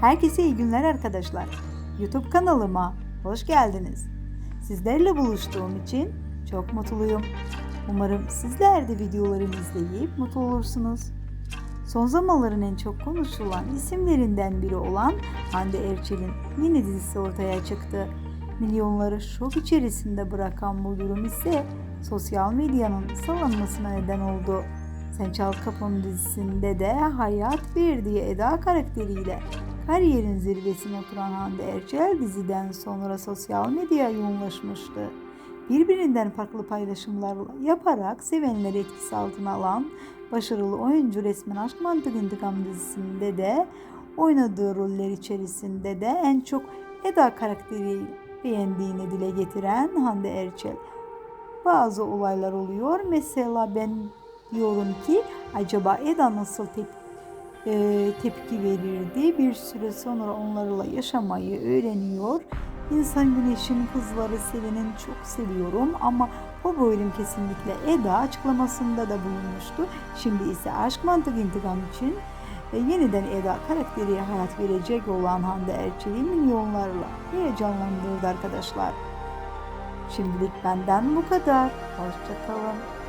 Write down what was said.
Herkese iyi günler arkadaşlar. YouTube kanalıma hoş geldiniz. Sizlerle buluştuğum için çok mutluyum. Umarım sizler de videolarımı izleyip mutlu olursunuz. Son zamanların en çok konuşulan isimlerinden biri olan Hande Erçel'in yeni dizisi ortaya çıktı. Milyonları şok içerisinde bırakan bu durum ise sosyal medyanın salınmasına neden oldu. Sen Çal Kapı'nın dizisinde de Hayat Bir diye Eda karakteriyle kariyerin zirvesine oturan Hande Erçel diziden sonra sosyal medyaya yoğunlaşmıştı. Birbirinden farklı paylaşımlar yaparak sevenleri etkisi altına alan başarılı oyuncu resmen Aşk Mantık İntikam dizisinde de oynadığı roller içerisinde de en çok Eda karakteri beğendiğini dile getiren Hande Erçel. Bazı olaylar oluyor. Mesela ben diyorum ki acaba Eda nasıl tep- e, tepki verirdi? Bir süre sonra onlarla yaşamayı öğreniyor. İnsan Güneş'in kızları Selin'in çok seviyorum ama o bölüm kesinlikle Eda açıklamasında da bulunmuştu. Şimdi ise Aşk Mantık İntikam için e, yeniden Eda karakteri hayat verecek olan Hande Erçel'i milyonlarla heyecanlandırdı arkadaşlar. Şimdilik benden bu kadar. Hoşçakalın.